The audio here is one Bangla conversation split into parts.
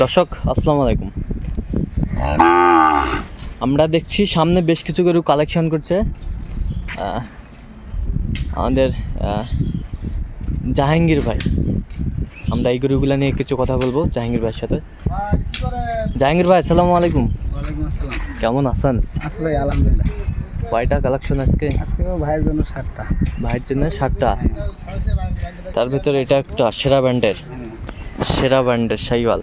দর্শক আসসালামু আলাইকুম। আমরা দেখছি সামনে বেশ কিছু গরু কালেকশন করছে। আমাদের জাহাঙ্গীর ভাই। আমরা এই গরুগুলো নিয়ে কিছু কথা বলব জাহাঙ্গীর ভাইয়ের সাথে। জাহাঙ্গীর ভাই আসসালামু আলাইকুম। কেমন আছেন? ভাই আলহামদুলিল্লাহ। কয়টা কালেকশন আজকে? আজকে ভাইয়ের জন্য ষাটটা ভাইয়ের জন্য ষাটটা তার ভিতরে এটা একটা সেরা ব্র্যান্ডের সেরা ব্র্যান্ডের সাইওয়াল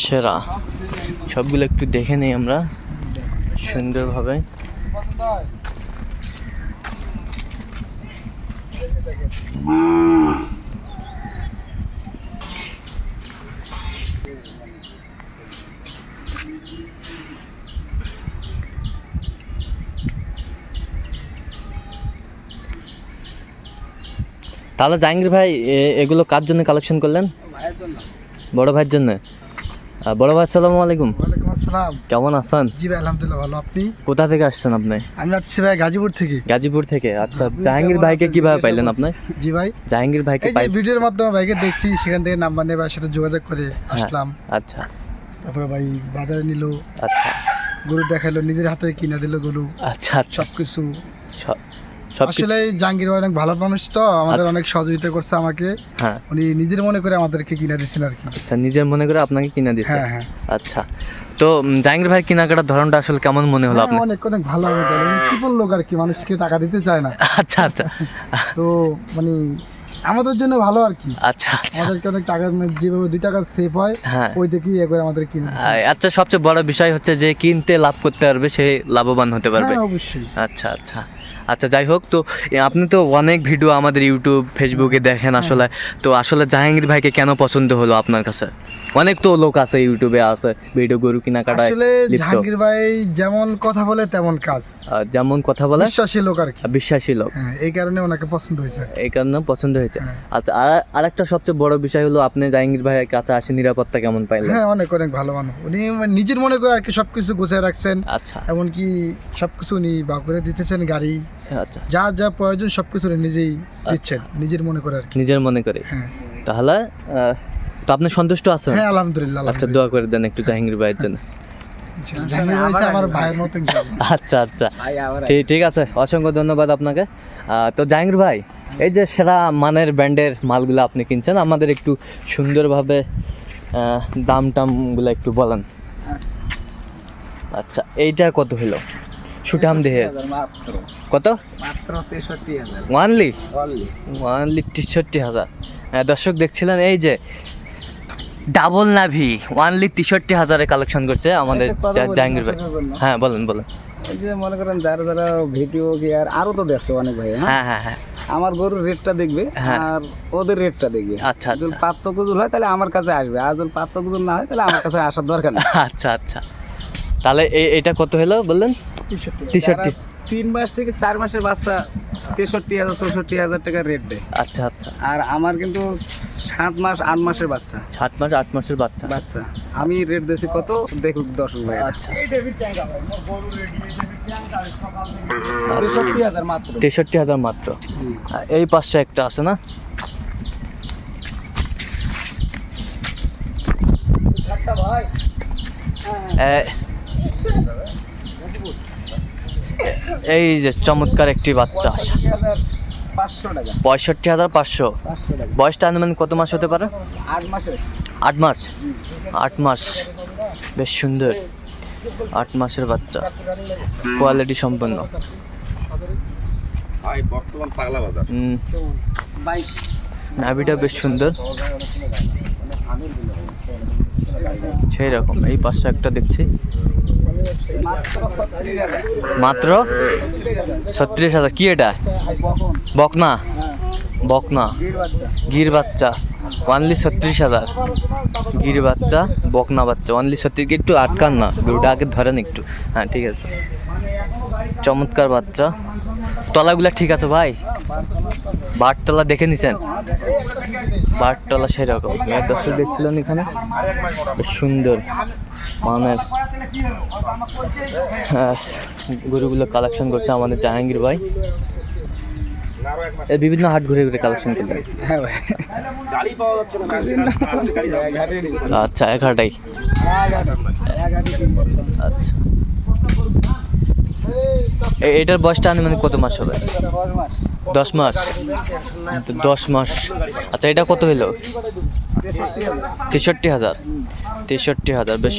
সেরা। সবগুলো একটু দেখে নেই আমরা সুন্দরভাবে। তাহলে জাহাঙ্গীর ভাই এগুলো কার জন্য কালেকশন করলেন? বড় ভাইয়ের জন্য। বড় ভাই আসসালামু আলাইকুম। ওয়ালাইকুম আসসালাম। কেমন আছেন? জি ভাই আলহামদুলিল্লাহ ভালো। আপনি? কোথা থেকে আসছেন আপনি? আমি আসছি ভাই গাজীপুর থেকে। গাজীপুর থেকে। আচ্ছা জাহাঙ্গীর ভাইকে কীভাবে পাইলেন আপনি? জি ভাই। জাহাঙ্গীর ভাইকে পাই ভিডিওর মাধ্যমে ভাইকে দেখছি সেখান থেকে নাম্বার নিয়ে ভাইয়ের সাথে যোগাযোগ করে আসলাম। আচ্ছা। তারপরে ভাই বাজারে নিল। আচ্ছা। গরু দেখাইলো নিজের হাতে কিনে দিল গরু। আচ্ছা আচ্ছা। সব কিছু- আসলে জাহাঙ্গীর ভাই অনেক ভালো মানুষ তো আমাদের আচ্ছা। অনেক সহযোগিতা করছে আমাকে। হ্যাঁ। উনি নিজের মনে করে আমাদেরকে কিনে দিচ্ছেন আর কি। আচ্ছা নিজের মনে করে আপনাকে কিনে দিয়েছে? হ্যাঁ হ্যাঁ। আচ্ছা। তো জাহাঙ্গীর ভাই কেনাকাটার ধরনটা আসলে কেমন মনে হলো আপনার? অনেক অনেক ভালো লোক আর কি মানুষকে টাকা দিতে চায় না। আচ্ছা আচ্ছা। তো মানে আমাদের জন্য ভালো আর কি। আচ্ছা আচ্ছা। আমাদেরকে অনেক টাকা মানে যেভাবে দুই টাকা সেভ হয় ওই দেখি ইয়ে করে আমাদের কিনে আচ্ছা সবচেয়ে বড় বিষয় হচ্ছে যে কিনতে লাভ করতে পারবে সে লাভবান হতে পারবে। অবশ্যই। আচ্ছা আচ্ছা। আচ্ছা যাই হোক তো আপনি তো অনেক ভিডিও আমাদের ইউটিউব ফেসবুকে দেখেন আসলে। তো আসলে জাহাঙ্গীর ভাইকে কেন পছন্দ হলো আপনার কাছে? অনেক তো লোক আছে ইউটিউবে আছে ভিডিও গরু কেনাকাটায় আসলে জাহাঙ্গীর ভাই যেমন কথা বলে তেমন কাজ। যেমন কথা বলে বিশ্বাসী লোক আর কি। বিশ্বাসী লোক। হ্যাঁ এই কারণে ওনাকে পছন্দ হয়েছে। এই কারণে পছন্দ হয়েছে। হ্যাঁ। আচ্ছা আর আরেকটা সবচেয়ে বড় বিষয় হলো আপনি জাহাঙ্গীর ভাইয়ের কাছে আসে নিরাপত্তা কেমন পাইলেন? হ্যাঁ অনেক অনেক ভালো মানুষ। উনি নিজের মনে করে আর কি সবকিছু গুছিয়ে রাখছেন। আচ্ছা। এমনকি সবকিছু উনি বা করে দিতেছেন গাড়ি। আচ্ছা। যা যা প্রয়োজন সবকিছু নিজেই দিচ্ছেন নিজের মনে করে আর কি। নিজের মনে করে। হ্যাঁ। তাহলে তো আপনি সন্তুষ্ট আছেন? হ্যাঁ আলহামদুলিল্লাহ আচ্ছা দোয়া করে দেন একটু জাহাঙ্গীর ভাইয়ের জন্য। জাহাঙ্গীর ভাই তো আমার ভাইয়ের মতো আচ্ছা আচ্ছা। ঠিক ঠিক আছে অসংখ্য ধন্যবাদ আপনাকে। তো জাহাঙ্গীর ভাই এই যে সেরা মানের ব্র্যান্ডের মালগুলো আপনি কিনছেন আমাদের একটু সুন্দরভাবে দাম টামগুলো একটু বলেন। আচ্ছা। এইটা কত হলো? সুঠাম দেহের। কত? ওয়ানলি ওয়ানলি তেষট্টি হাজার। হ্যাঁ, দর্শক দেখছিলেন এই যে ডাবল নাভি ওয়ানলি তেষট্টি হাজারে কালেকশন করছে আমাদের জাহাঙ্গীর ভাই। হ্যাঁ বলেন বলেন। যে মনে করেন যারা যারা ভিডিও কি আর তো দেখছে অনেক ভাই হ্যাঁ? হ্যাঁ হ্যাঁ হ্যাঁ। আমার গরুর রেটটা দেখবে হ্যাঁ। আর ওদের রেটটা দেখবে। আচ্ছা যদি আচ্ছা। পার্থক্য হয় তাহলে আমার কাছে আসবে। আর যদি পার্থক্য না হয় তাহলে আমার কাছে আসার দরকার নেই। আচ্ছা আচ্ছা। তাহলে এটা কত হলো বললেন? তেষট্টি। তিন মাস থেকে চার মাসের বাচ্চা তেষট্টি হাজার চৌষট্টি হাজার টাকা রেট দেয়। আচ্ছা আচ্ছা। আর আমার কিন্তু সাত মাস আট মাসের বাচ্চা। সাত মাস আট মাসের বাচ্চা। বাচ্চা। আমি রেট দিয়েছি কত? দেখুক দর্শক ভাই আচ্ছা তেষট্টি হাজার মাত্র। এই পাশে একটা আছে না? এ- এই যে চমৎকার একটি বাচ্চা। পঁয়ষট্টি হাজার পাঁচশো। বয়সটা আনুমানিক কত মাস হতে পারে? আট মাস। আট মাস। বেশ সুন্দর। আট মাসের বাচ্চা। কোয়ালিটি সম্পন্ন। নাভিটা বেশ সুন্দর। সেই রকম। এই পাশে একটা দেখছি। মাত্র ছত্রিশ হাজার। কি এটা? বকনা? বকনা। গির বাচ্চা। ওয়ানলি ছত্রিশ হাজার। গির বাচ্চা, বকনা বাচ্চা। ওয়ানলি ছত্রিশ একটু আটকান না গরুটা আগে ধরেন একটু। হ্যাঁ ঠিক আছে। চমৎকার বাচ্চা। তলাগুলা ঠিক আছে ভাই? বারতলা দেখে নিছেন? বারতলা সেরকম। দর্শক দেখছিলেন এখানে? সুন্দর মানের গরুগুলো কালেকশন করছে আমাদের জাহাঙ্গীর ভাই এই বিভিন্ন হাট ঘুরে ঘুরে কালেকশন করলেন হ্যাঁ। আচ্ছা এক হাটাই। আচ্ছা এটার বয়সটা আনুমানিক কত মাস হবে দশ মাস। দশ মাস আচ্ছা এটা কত হলো তেষট্টি হাজার। তেষট্টি হাজার বেশ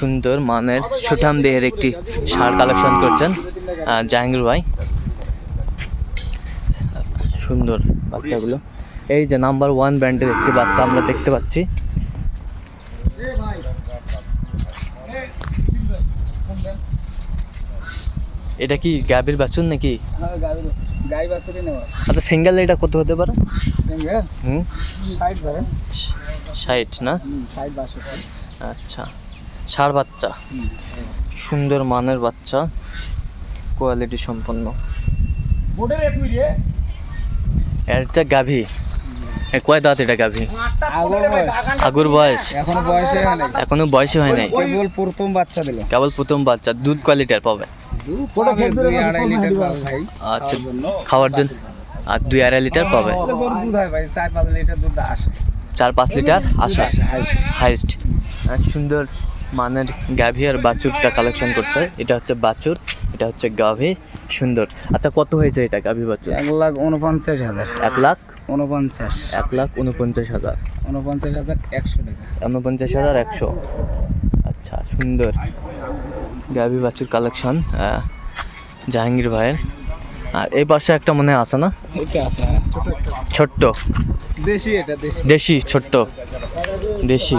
সুন্দর মানের সুঠাম দেহের একটি সার কালেকশন করছেন জাহাঙ্গীর ভাই। সুন্দর বাচ্চাগুলো। এই যে নাম্বার ওয়ান ব্র্যান্ডের একটি বাচ্চা আমরা দেখতে পাচ্ছি। এটা কি গ্যাবির বাছুর নাকি? হ্যাঁ, গাভীর। আচ্ছা সিঙ্গেল এটা কত হতে পারে? সিঙ্গেল? হুম? ষাট না। আচ্ছা। ষাড় বাচ্চা। সুন্দর মানের বাচ্চা কোয়ালিটি সম্পন্ন। এটা গাভী এ কয় দাঁত এটা গাভী? আগর বয়স। আগুর বয়স। এখনও বয়সে হয় নাই। এখনও বয়সই হয় নাই? কেবল প্রথম বাচ্চা দিল। কেবল প্রথম বাচ্চা দুধ কোয়ালিটির পাবে? আচ্ছা খাওয়ার জন্য। আর দুই আড়াই লিটার পাবে? গরুর দুধ হয় ভাই চার পাঁচ লিটার আসে। চার পাঁচ লিটার আসা। হাইস্ট সুন্দর মানের গাভী আর বাছুরটা কালেকশন করছে। এটা হচ্ছে বাছুর এটা হচ্ছে গাভী সুন্দর। আচ্ছা কত হয়েছে এটা গাভী বাছুর? এক লাখ উনপঞ্চাশ হাজার। এক লাখ? উনপঞ্চাশ। এক লাখ উনপঞ্চাশ হাজার। উনপঞ্চাশ হাজার একশো টাকা। উনপঞ্চাশ হাজার একশো। আচ্ছা সুন্দর। গাভী বাছুর কালেকশন জাহাঙ্গীর ভাইয়ের। আর এই পাশে একটা মনে আছে না? হ্যাঁ। ছোট্ট। দেশি এটা দেশি। দেশি ছোট্ট। দেশি।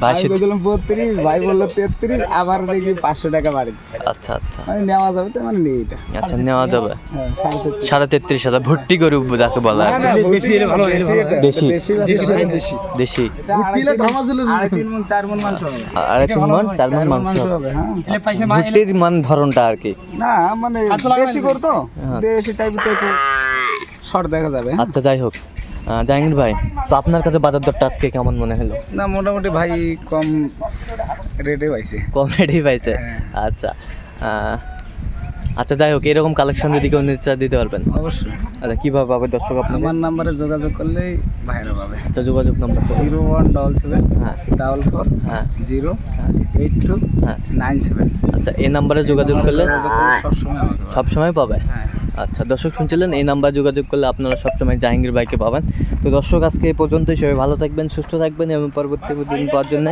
ভাই বললাম বত্রিশ ভাই বলল তেত্রিশ আবার দেখি পাঁচশো টাকা বাড়িছে আচ্ছা আচ্ছা। মানে নেওয়া যাবে তো মানে নেই এটা। আচ্ছা নেওয়া যাবে। হ্যাঁ, সাড়ে তেত্রিশ। হাজার। ভর্তি গরু যাকে বলা হয়। দেশি দেশি আড়াই তিন- মন চার মন মাংস। হবে, হ্যাঁ। ভুট্টির মান ধরনটা আর কি। না মানে দেশি হ্যাঁ। দেশি টাইপের একটু শর্ট দেখা যাবে হ্যাঁ। আচ্ছা যাই হোক জাহাঙ্গীর ভাই তো আপনার কাছে বাজার দরটা আজকে কেমন মনে হলো না মোটামুটি ভাই কম রেটে পাইছে কম রেটেই পাইছে হ্যাঁ। আচ্ছা আচ্ছা যাই হোক এরকম কালেকশন যদি কেউ নিতে চায় দিতে পারবেন। অবশ্যই। আচ্ছা কীভাবে পাবে দর্শক আপনার আমার নাম্বারে যোগাযোগ করলেই ভাইরা পাবে। আচ্ছা যোগাযোগ নম্বর জিরো ওয়ান ডবল সেভেন হ্যাঁ। ডাবল ফোর হ্যাঁ। জিরো হ্যাঁ। এইট টু হ্যাঁ। Nine seven. আচ্ছা এই নাম্বারে যোগাযোগ করলে সবসময় আমাকে পাবে। সব সময় পাবে? হ্যাঁ। আচ্ছা দর্শক শুনছিলেন এই নাম্বার যোগাযোগ করলে আপনারা সবসময় জাহাঙ্গীর ভাইকে পাবেন। তো দর্শক আজকে এই পর্যন্তই। সবাই ভালো থাকবেন সুস্থ থাকবেন এবং পরবর্তী দিন পাওয়ার জন্য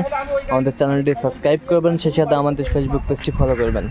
আমাদের চ্যানেলটি সাবস্ক্রাইব করবেন। সেই সাথে আমাদের ফেসবুক পেজটি ফলো করবেন।